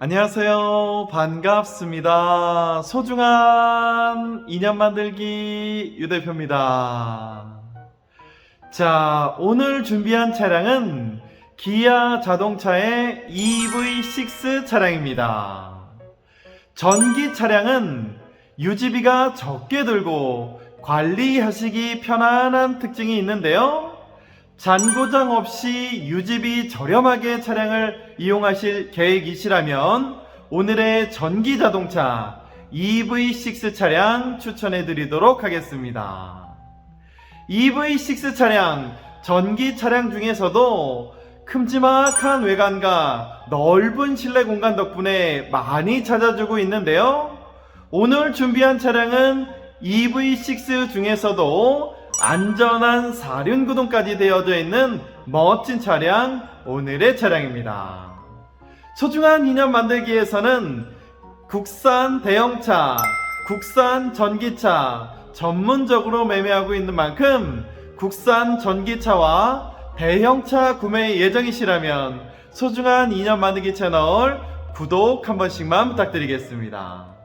안녕하세요. 반갑습니다. 소중한 인연 만들기 유 대표입니다. 자, 오늘 준비한 차량은 기아 자동차의 EV6 차량입니다. 전기 차량은 유지비가 적게 들고 관리하시기 편안한 특징이 있는데요. 잔고장 없이 유지비 저렴하게 차량을 이용하실 계획이시라면 오늘의 전기 자동차 EV6 차량 추천해 드리도록 하겠습니다. EV6 차량, 전기 차량 중에서도 큼지막한 외관과 넓은 실내 공간 덕분에 많이 찾아주고 있는데요. 오늘 준비한 차량은 EV6 중에서도 안전한 사륜 구동까지 되어져 있는 멋진 차량, 오늘의 차량입니다. 소중한 인연 만들기에서는 국산 대형차, 국산 전기차 전문적으로 매매하고 있는 만큼 국산 전기차와 대형차 구매 예정이시라면 소중한 인연 만들기 채널 구독 한 번씩만 부탁드리겠습니다.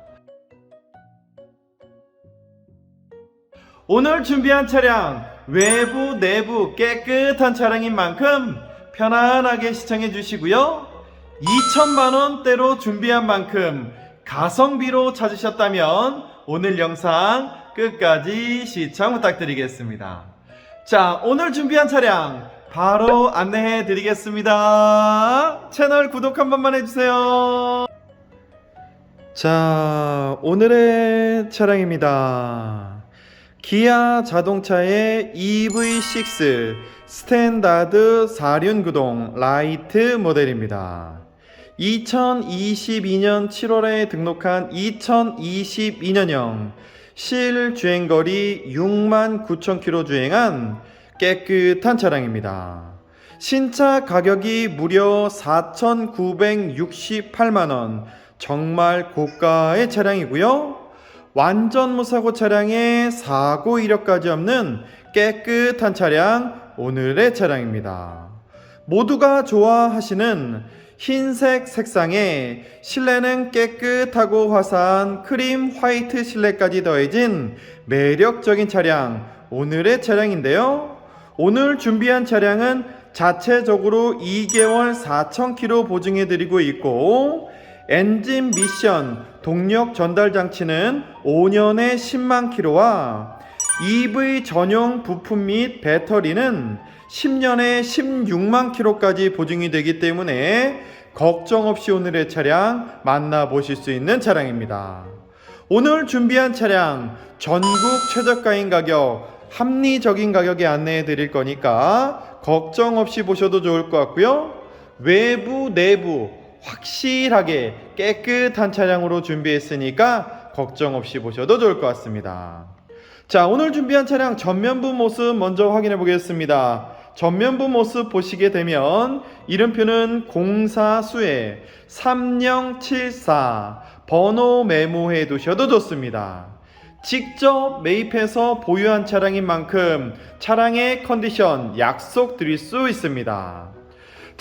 오늘 준비한 차량 외부 내부 깨끗한 차량인 만큼 편안하게 시청해 주시고요. 2천만 원대로 준비한 만큼 가성비로 찾으셨다면 오늘 영상 끝까지 시청 부탁드리겠습니다. 자, 오늘 준비한 차량 바로 안내해 드리겠습니다. 채널 구독 한 번만 해주세요. 자, 오늘의 차량입니다. 기아 자동차의 EV6 스탠다드 4륜 구동 라이트 모델입니다. 2022년 7월에 등록한 2022년형 실주행거리 6만 9천 킬로 주행한 깨끗한 차량입니다. 신차 가격이 무려 4,968만원. 정말 고가의 차량이고요. 완전 무사고 차량에 사고 이력까지 없는 깨끗한 차량, 오늘의 차량입니다. 모두가 좋아하시는 흰색 색상에 실내는 깨끗하고 화사한 크림 화이트 실내까지 더해진 매력적인 차량, 오늘의 차량인데요. 오늘 준비한 차량은 자체적으로 2개월 4,000km 보증해 드리고 있고, 엔진 미션 동력 전달 장치는 5년에 10만 킬로와 EV 전용 부품 및 배터리는 10년에 16만 킬로까지 보증이 되기 때문에 걱정 없이 오늘의 차량 만나보실 수 있는 차량입니다. 오늘 준비한 차량 전국 최저가인 가격 합리적인 가격에 안내해 드릴 거니까 걱정 없이 보셔도 좋을 것 같고요. 외부 내부 확실하게 깨끗한 차량으로 준비했으니까 걱정 없이 보셔도 좋을 것 같습니다. 자, 오늘 준비한 차량 전면부 모습 먼저 확인해 보겠습니다. 전면부 모습 보시게 되면 이름표는 공사수에 3074 번호 메모해 두셔도 좋습니다. 직접 매입해서 보유한 차량인 만큼 차량의 컨디션 약속 드릴 수 있습니다.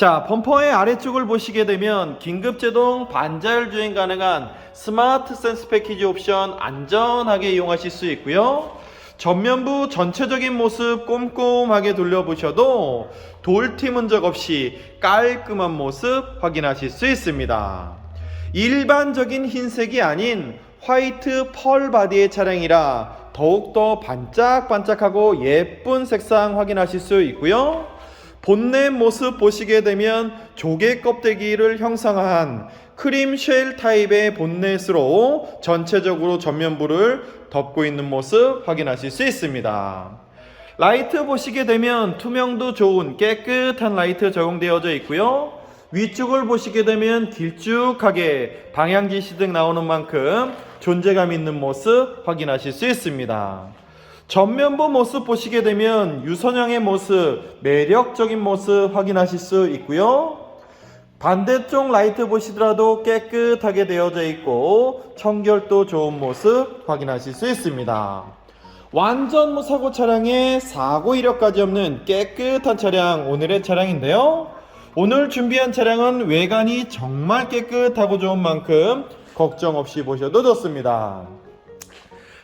자, 범퍼의 아래쪽을 보시게 되면 긴급 제동 반자율 주행 가능한 스마트 센스 패키지 옵션 안전하게 이용하실 수 있고요. 전면부 전체적인 모습 꼼꼼하게 돌려보셔도 돌팀 흔적 없이 깔끔한 모습 확인하실 수 있습니다. 일반적인 흰색이 아닌 화이트 펄 바디의 차량이라 더욱더 반짝반짝하고 예쁜 색상 확인하실 수 있고요. 본넷 모습 보시게 되면 조개 껍데기를 형상한 크림 쉘 타입의 본넷으로 전체적으로 전면부를 덮고 있는 모습 확인하실 수 있습니다. 라이트 보시게 되면 투명도 좋은 깨끗한 라이트 적용되어져 있고요. 위쪽을 보시게 되면 길쭉하게 방향 지시등 나오는 만큼 존재감 있는 모습 확인하실 수 있습니다. 전면부 모습 보시게 되면 유선형의 모습, 매력적인 모습 확인하실 수 있고요. 반대쪽 라이트 보시더라도 깨끗하게 되어져 있고 청결도 좋은 모습 확인하실 수 있습니다. 완전 무사고 차량에 사고 이력까지 없는 깨끗한 차량 오늘의 차량인데요. 오늘 준비한 차량은 외관이 정말 깨끗하고 좋은 만큼 걱정 없이 보셔도 좋습니다.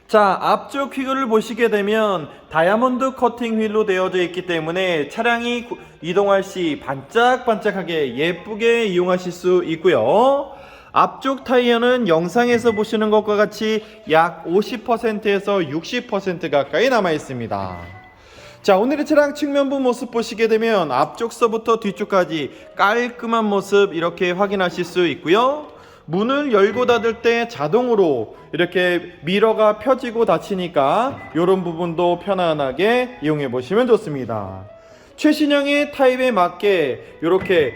자, 앞쪽 휠을 보시게 되면 다이아몬드 커팅 휠로 되어져 있기 때문에 차량이 구- 이동할 시 반짝반짝하게 예쁘게 이용하실 수 있고요. 앞쪽 타이어는 영상에서 보시는 것과 같이 약 50%에서 60% 가까이 남아 있습니다. 자, 오늘의 차량 측면부 모습 보시게 되면 앞쪽서부터 뒤쪽까지 깔끔한 모습 이렇게 확인하실 수 있고요. 문을 열고 닫을 때 자동으로 이렇게 미러가 펴지고 닫히니까 이런 부분도 편안하게 이용해 보시면 좋습니다. 최신형의 타입에 맞게 이렇게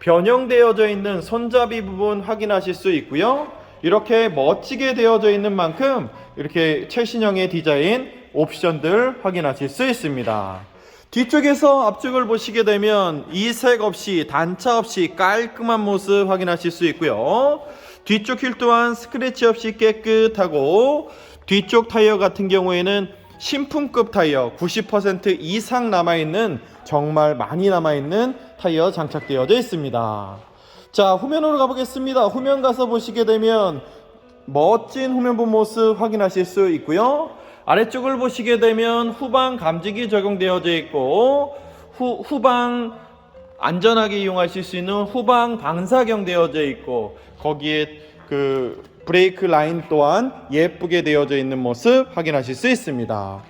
변형되어져 있는 손잡이 부분 확인하실 수 있고요. 이렇게 멋지게 되어져 있는 만큼 이렇게 최신형의 디자인 옵션들 확인하실 수 있습니다. 뒤쪽에서 앞쪽을 보시게 되면 이색 없이 단차 없이 깔끔한 모습 확인하실 수 있고요. 뒤쪽 휠 또한 스크래치 없이 깨끗하고 뒤쪽 타이어 같은 경우에는 신품급 타이어 90% 이상 남아있는 정말 많이 남아있는 타이어 장착되어져 있습니다. 자 후면으로 가보겠습니다. 후면 가서 보시게 되면 멋진 후면부 모습 확인하실 수 있고요. 아래쪽을 보시게 되면 후방 감지기 적용되어져 있고 후, 후방 안전하게 이용하실 수 있는 후방 방사경 되어져 있고 거기에 그 브레이크 라인 또한 예쁘게 되어져 있는 모습 확인하실 수 있습니다.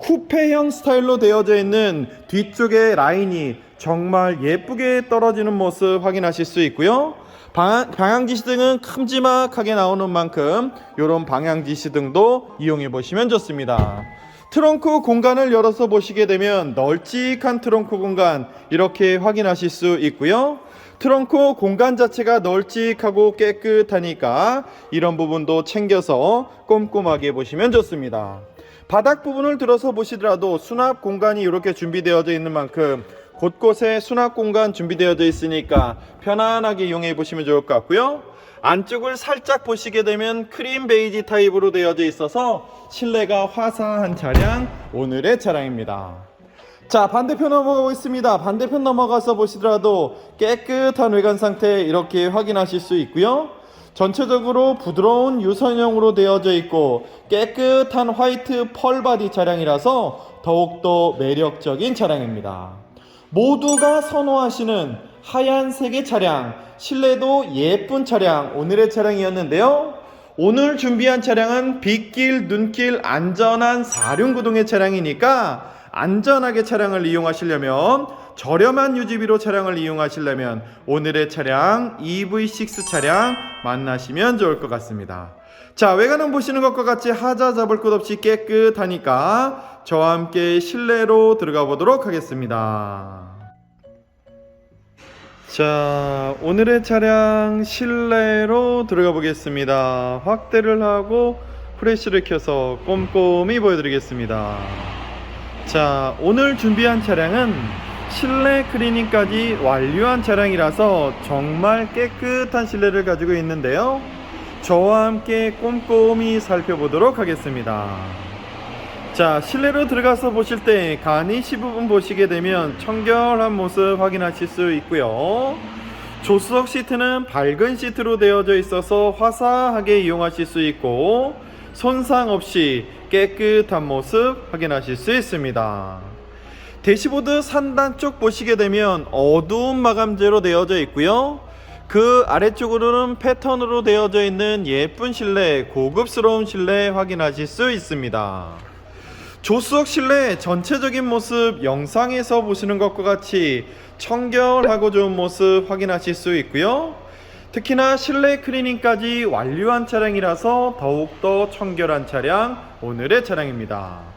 쿠페형 스타일로 되어져 있는 뒤쪽의 라인이 정말 예쁘게 떨어지는 모습 확인하실 수 있고요. 방향, 방향 지시등은 큼지막하게 나오는 만큼 이런 방향 지시등도 이용해 보시면 좋습니다. 트렁크 공간을 열어서 보시게 되면 널찍한 트렁크 공간 이렇게 확인하실 수 있고요. 트렁크 공간 자체가 널찍하고 깨끗하니까 이런 부분도 챙겨서 꼼꼼하게 보시면 좋습니다. 바닥 부분을 들어서 보시더라도 수납 공간이 이렇게 준비되어져 있는 만큼 곳곳에 수납 공간 준비되어져 있으니까 편안하게 이용해 보시면 좋을 것 같고요. 안쪽을 살짝 보시게 되면 크림 베이지 타입으로 되어져 있어서 실내가 화사한 차량 오늘의 차량입니다. 자 반대편 넘어가고 있습니다. 반대편 넘어가서 보시더라도 깨끗한 외관 상태 이렇게 확인하실 수 있고요. 전체적으로 부드러운 유선형으로 되어져 있고 깨끗한 화이트 펄바디 차량이라서 더욱더 매력적인 차량입니다. 모두가 선호하시는 하얀색의 차량, 실내도 예쁜 차량, 오늘의 차량이었는데요. 오늘 준비한 차량은 빗길, 눈길, 안전한 사륜구동의 차량이니까 안전하게 차량을 이용하시려면 저렴한 유지비로 차량을 이용하시려면 오늘의 차량 EV6 차량 만나시면 좋을 것 같습니다. 자, 외관은 보시는 것과 같이 하자 잡을 것 없이 깨끗하니까 저와 함께 실내로 들어가 보도록 하겠습니다. 자, 오늘의 차량 실내로 들어가 보겠습니다. 확대를 하고 프레쉬를 켜서 꼼꼼히 보여드리겠습니다. 자, 오늘 준비한 차량은 실내 클리닝까지 완료한 차량이라서 정말 깨끗한 실내를 가지고 있는데요. 저와 함께 꼼꼼히 살펴보도록 하겠습니다. 자, 실내로 들어가서 보실 때 가니시 부분 보시게 되면 청결한 모습 확인하실 수 있고요. 조수석 시트는 밝은 시트로 되어져 있어서 화사하게 이용하실 수 있고 손상 없이 깨끗한 모습 확인하실 수 있습니다. 대시보드 상단 쪽 보시게 되면 어두운 마감재로 되어져 있고요. 그 아래쪽으로는 패턴으로 되어져 있는 예쁜 실내, 고급스러운 실내 확인하실 수 있습니다. 조수석 실내 전체적인 모습 영상에서 보시는 것과 같이 청결하고 좋은 모습 확인하실 수 있고요. 특히나 실내 클리닝까지 완료한 차량이라서 더욱더 청결한 차량 오늘의 차량입니다.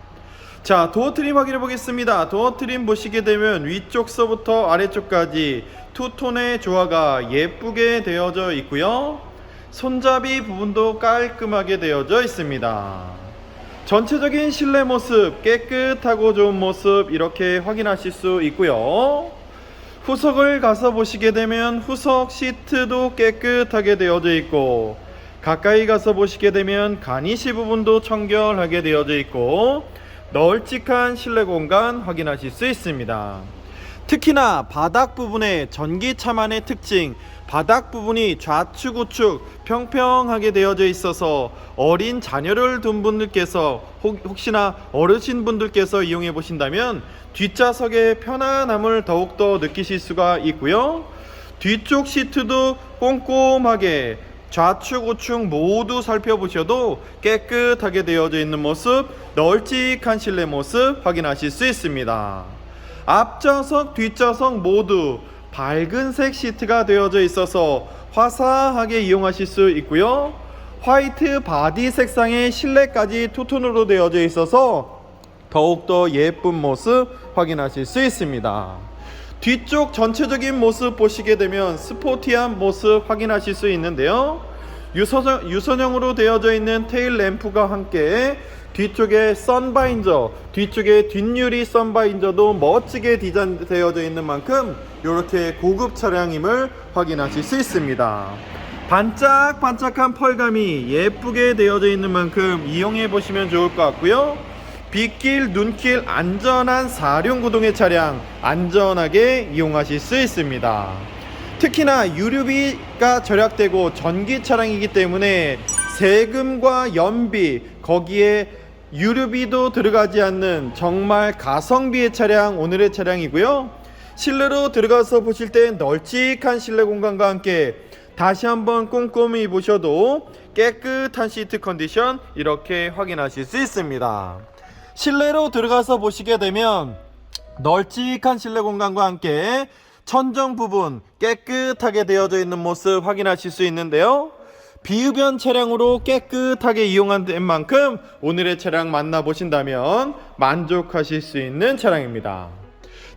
자 도어 트림 확인해 보겠습니다. 도어 트림 보시게 되면 위쪽 서부터 아래쪽까지 투톤의 조화가 예쁘게 되어져 있고요. 손잡이 부분도 깔끔하게 되어져 있습니다. 전체적인 실내 모습 깨끗하고 좋은 모습 이렇게 확인하실 수 있고요. 후석을 가서 보시게 되면 후석 시트도 깨끗하게 되어져 있고 가까이 가서 보시게 되면 가니시 부분도 청결하게 되어져 있고 널찍한 실내 공간 확인하실 수 있습니다. 특히나 바닥 부분의 전기차만의 특징 바닥 부분이 좌측 우측 평평하게 되어져 있어서 어린 자녀를 둔 분들께서 혹, 혹시나 어르신 분들께서 이용해 보신다면 뒷좌석의 편안함을 더욱더 느끼실 수가 있고요 뒤쪽 시트도 꼼꼼하게 좌측 우측 모두 살펴보셔도 깨끗하게 되어져 있는 모습 널찍한 실내 모습 확인하실 수 있습니다. 앞좌석 뒷좌석 모두 밝은색 시트가 되어져 있어서 화사하게 이용하실 수 있고요. 화이트 바디 색상의 실내까지 투톤으로 되어져 있어서 더욱더 예쁜 모습 확인하실 수 있습니다. 뒤쪽 전체적인 모습 보시게 되면 스포티한 모습 확인하실 수 있는데요. 유선형, 유선형으로 되어져 있는 테일 램프가 함께 뒤쪽에 선바인저, 뒤쪽에 뒷유리 선바인저도 멋지게 디자인되어져 있는 만큼 이렇게 고급 차량임을 확인하실 수 있습니다. 반짝반짝한 펄감이 예쁘게 되어져 있는 만큼 이용해 보시면 좋을 것 같고요. 빗길, 눈길 안전한 사륜구동의 차량 안전하게 이용하실 수 있습니다. 특히나 유류비가 절약되고 전기 차량이기 때문에 세금과 연비 거기에 유류비도 들어가지 않는 정말 가성비의 차량 오늘의 차량이고요. 실내로 들어가서 보실 때 널찍한 실내 공간과 함께 다시 한번 꼼꼼히 보셔도 깨끗한 시트 컨디션 이렇게 확인하실 수 있습니다. 실내로 들어가서 보시게 되면 널찍한 실내 공간과 함께 천정 부분 깨끗하게 되어져 있는 모습 확인하실 수 있는데요. 비흡연 차량으로 깨끗하게 이용한 만큼 오늘의 차량 만나보신다면 만족하실 수 있는 차량입니다.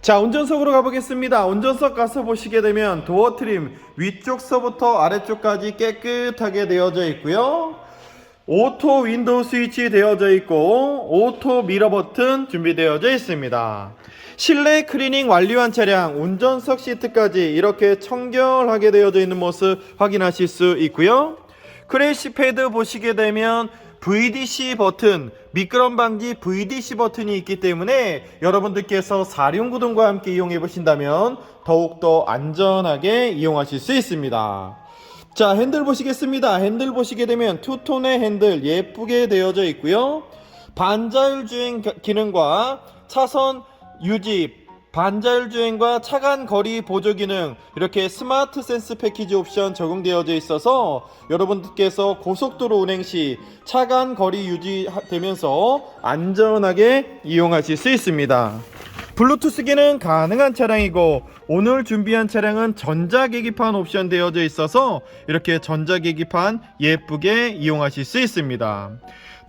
자, 운전석으로 가보겠습니다. 운전석 가서 보시게 되면 도어 트림 위쪽서부터 아래쪽까지 깨끗하게 되어져 있고요. 오토 윈도우 스위치 되어져 있고 오토 미러 버튼 준비되어져 있습니다. 실내 클리닝 완료한 차량 운전석 시트까지 이렇게 청결하게 되어져 있는 모습 확인하실 수 있고요. 크래시 패드 보시게 되면 VDC 버튼, 미끄럼 방지 VDC 버튼이 있기 때문에 여러분들께서 사륜구동과 함께 이용해 보신다면 더욱더 안전하게 이용하실 수 있습니다. 자 핸들 보시겠습니다 핸들 보시게 되면 투톤의 핸들 예쁘게 되어져 있고요 반자율 주행 가- 기능과 차선 유지 반자율 주행과 차간 거리 보조 기능 이렇게 스마트 센스 패키지 옵션 적용되어져 있어서 여러분들께서 고속도로 운행 시 차간 거리 유지되면서 안전하게 이용하실 수 있습니다 블루투스 기능 가능한 차량이고 오늘 준비한 차량은 전자계기판 옵션 되어져 있어서 이렇게 전자계기판 예쁘게 이용하실 수 있습니다.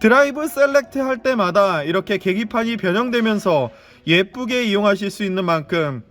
드라이브 셀렉트 할 때마다 이렇게 계기판이 변형되면서 예쁘게 이용하실 수 있는 만큼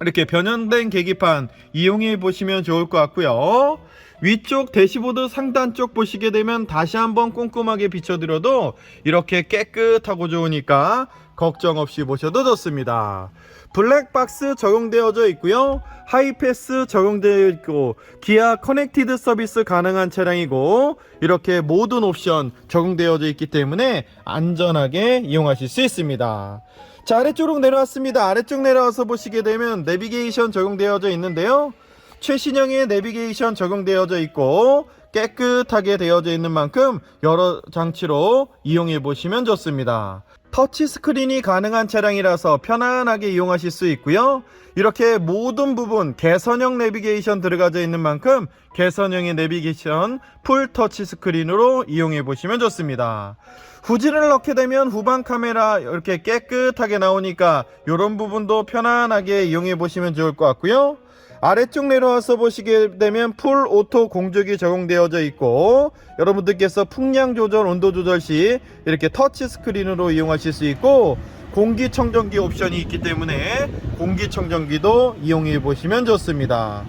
이렇게 변형된 계기판 이용해 보시면 좋을 것 같고요. 위쪽 대시보드 상단 쪽 보시게 되면 다시 한번 꼼꼼하게 비춰드려도 이렇게 깨끗하고 좋으니까 걱정 없이 보셔도 좋습니다. 블랙박스 적용되어져 있고요. 하이패스 적용되어 있고 기아 커넥티드 서비스 가능한 차량이고 이렇게 모든 옵션 적용되어져 있기 때문에 안전하게 이용하실 수 있습니다. 자 아래쪽으로 내려왔습니다. 아래쪽 내려와서 보시게 되면 내비게이션 적용되어져 있는데요. 최신형의 내비게이션 적용되어져 있고 깨끗하게 되어져 있는 만큼 여러 장치로 이용해 보시면 좋습니다. 터치 스크린이 가능한 차량이라서 편안하게 이용하실 수 있고요. 이렇게 모든 부분 개선형 내비게이션 들어가져 있는 만큼 개선형의 내비게이션 풀 터치 스크린으로 이용해 보시면 좋습니다. 후진을 넣게 되면 후방 카메라 이렇게 깨끗하게 나오니까 이런 부분도 편안하게 이용해 보시면 좋을 것 같고요. 아래쪽 내려와서 보시게 되면 풀 오토 공조기 적용되어져 있고 여러분들께서 풍량 조절, 온도 조절 시 이렇게 터치 스크린으로 이용하실 수 있고 공기청정기 옵션이 있기 때문에 공기청정기도 이용해 보시면 좋습니다.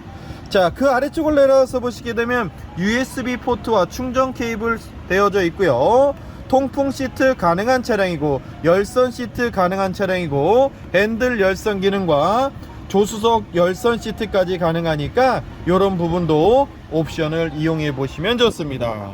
자, 그 아래쪽을 내려와서 보시게 되면 USB 포트와 충전 케이블 되어져 있고요. 통풍 시트 가능한 차량이고 열선 시트 가능한 차량이고 핸들 열선 기능과 조수석 열선 시트까지 가능하니까 이런 부분도 옵션을 이용해 보시면 좋습니다.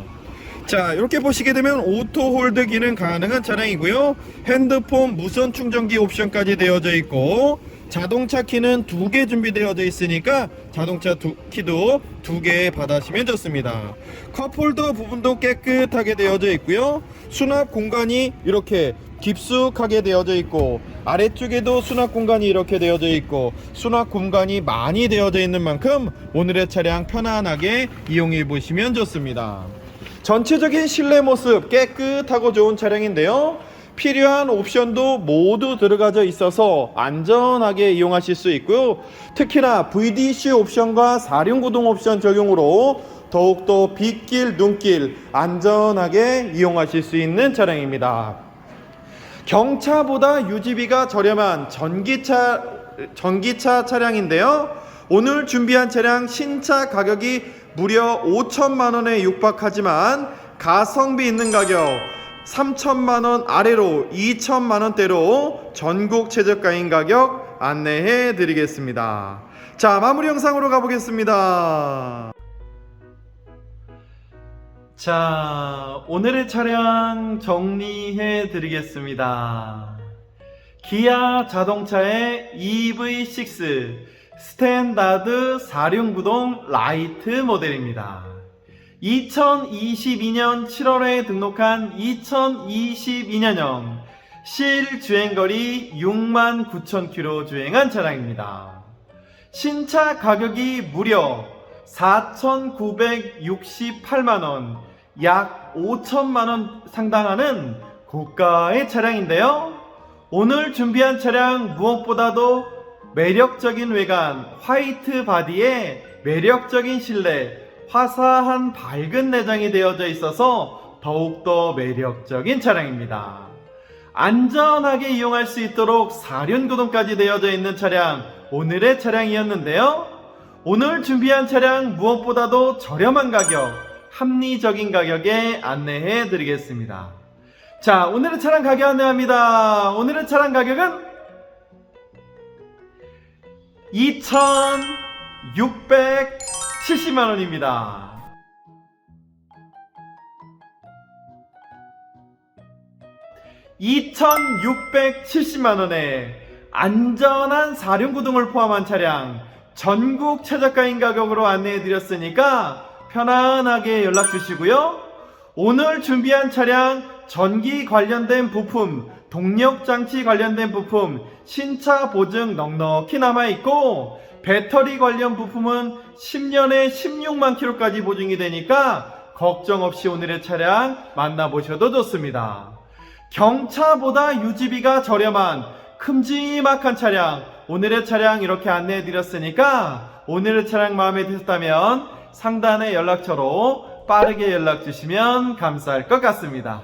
자 이렇게 보시게 되면 오토 홀드 기능 가능한 차량이고요 핸드폰 무선 충전기 옵션까지 되어져 있고 자동차 키는 두 개 준비되어져 있으니까 자동차 두, 키도 두 개 받아시면 좋습니다. 컵홀더 부분도 깨끗하게 되어져 있고요. 수납 공간이 이렇게 깊숙하게 되어져 있고 아래쪽에도 수납 공간이 이렇게 되어져 있고 수납 공간이 많이 되어져 있는 만큼 오늘의 차량 편안하게 이용해 보시면 좋습니다. 전체적인 실내 모습 깨끗하고 좋은 차량인데요. 필요한 옵션도 모두 들어가져 있어서 안전하게 이용하실 수 있고요. 특히나 VDC 옵션과 사륜구동 옵션 적용으로 더욱더 빗길, 눈길 안전하게 이용하실 수 있는 차량입니다. 경차보다 유지비가 저렴한 전기차 전기차 차량인데요. 오늘 준비한 차량 신차 가격이 무려 5천만 원에 육박하지만 가성비 있는 가격 3천만 원 아래로 2천만 원대로 전국 최저가인 가격 안내해 드리겠습니다. 자, 마무리 영상으로 가보겠습니다. 자, 오늘의 차량 정리해 드리겠습니다. 기아 자동차의 EV6 스탠다드 4륜구동 라이트 모델입니다. 2022년 7월에 등록한 2022년형 실 주행거리 6만 9천 킬로 주행한 차량입니다. 신차 가격이 무려 4,968만원, 약 5천만 원 상당하는 고가의 차량인데요. 오늘 준비한 차량 무엇보다도 매력적인 외관, 화이트 바디에 매력적인 실내, 화사한 밝은 내장이 되어져 있어서 더욱더 매력적인 차량입니다. 안전하게 이용할 수 있도록 사륜구동까지 되어져 있는 차량, 오늘의 차량이었는데요. 오늘 준비한 차량 무엇보다도 저렴한 가격, 합리적인 가격에 안내해 드리겠습니다. 자, 오늘의 차량 가격 안내합니다. 오늘의 차량 가격은 2,670만 원입니다. (2670만 원에) 안전한 사륜구동을 포함한 차량 전국 최저가인 가격으로 안내해 드렸으니까 편안하게 연락 주시고요. 오늘 준비한 차량 전기 관련된 부품, 동력 장치 관련된 부품, 신차 보증 넉넉히 남아 있고 배터리 관련 부품은 10년에 16만 킬로까지 보증이 되니까 걱정 없이 오늘의 차량 만나보셔도 좋습니다. 경차보다 유지비가 저렴한 큼지막한 차량 오늘의 차량 이렇게 안내해 드렸으니까 오늘의 차량 마음에 드셨다면 상단의 연락처로 빠르게 연락 주시면 감사할 것 같습니다.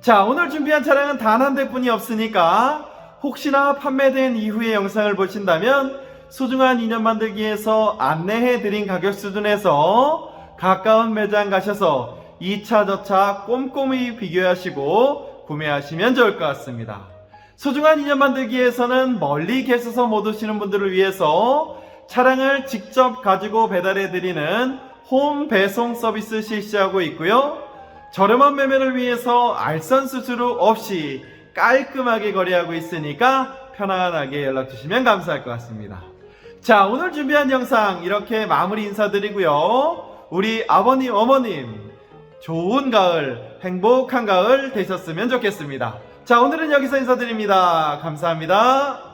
자 오늘 준비한 차량은 단 한 대뿐이 없으니까 혹시나 판매된 이후의 영상을 보신다면 소중한 인연 만들기에서 안내해 드린 가격 수준에서 가까운 매장 가셔서 2차 저차 꼼꼼히 비교하시고 구매하시면 좋을 것 같습니다. 소중한 인연 만들기에서는 멀리 계셔서 못 오시는 분들을 위해서 차량을 직접 가지고 배달해 드리는 홈 배송 서비스 실시하고 있고요. 저렴한 매매를 위해서 알선 수수료 없이 깔끔하게 거래하고 있으니까 편안하게 연락 주시면 감사할 것 같습니다. 자, 오늘 준비한 영상 이렇게 마무리 인사드리고요. 우리 아버님, 어머님, 좋은 가을, 행복한 가을 되셨으면 좋겠습니다. 자, 오늘은 여기서 인사드립니다. 감사합니다.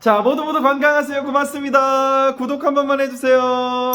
자, 모두 모두 건강하세요. 고맙습니다. 구독 한 번만 해주세요.